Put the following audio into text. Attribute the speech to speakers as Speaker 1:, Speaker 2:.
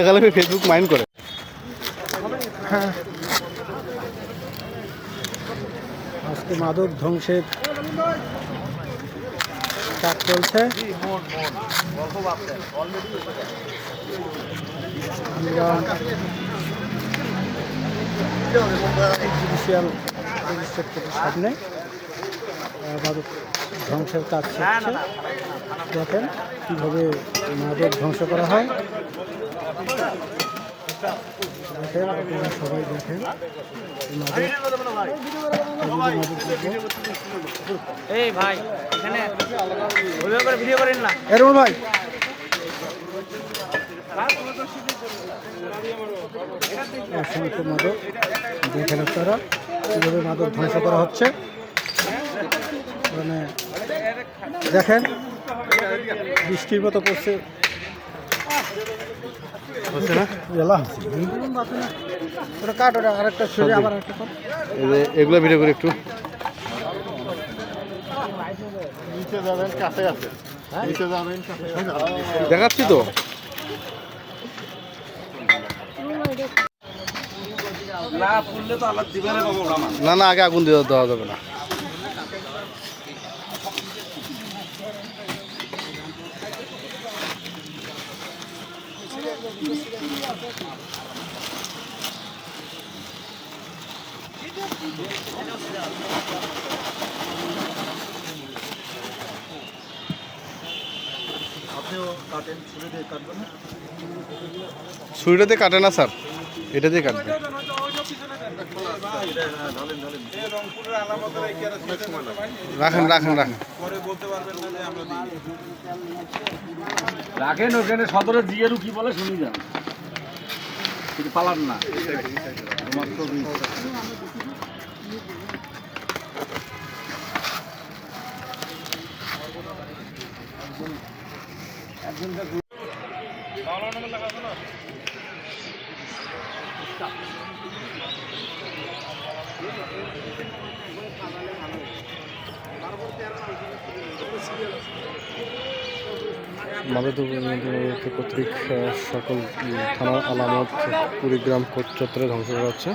Speaker 1: এখানে Facebook mind করে।
Speaker 2: আজকে মাদক ধ্বংসের কাজ চলছে। সামনে মাদক ধ্বংসের কাজ চলছে। দেখেন কীভাবে মাদক ধ্বংস করা হয়। সবাই দেখেন এই
Speaker 3: ভাই, এখানে ওইভাবে করে ভিডিও করেন না।
Speaker 2: ভাই। মাদক মাদক ধ্বংস করা হচ্ছে। মানে দেখেন, বৃষ্টির মতো পড়ছে
Speaker 1: হচ্ছে না?
Speaker 2: ওটা কাট ওটা আরেকটা ছড়ি আবার একটা কাট
Speaker 1: এই যে এগুলো ভিডিও করে একটু।
Speaker 4: নিচে যাবেন কাছে আছে। নিচে যাবেন
Speaker 1: দেখাচ্ছি তো। না না আগে আগুন দিয়ে দেওয়া যাবে না। ছুরিটা দিয়ে কাটে না স্যার। এটা দিয়ে কাটবে রাখেন রাখেন রাখেন।
Speaker 3: রাখেন ওখানে সদরে জিয়েরু কি বলে শুনি যান কিন্তু পালান না।
Speaker 1: কর্তৃক সকল উম, থানা আলামত কুড়িগ্রাম চত্বরে ধ্বংস করা
Speaker 3: হচ্ছে।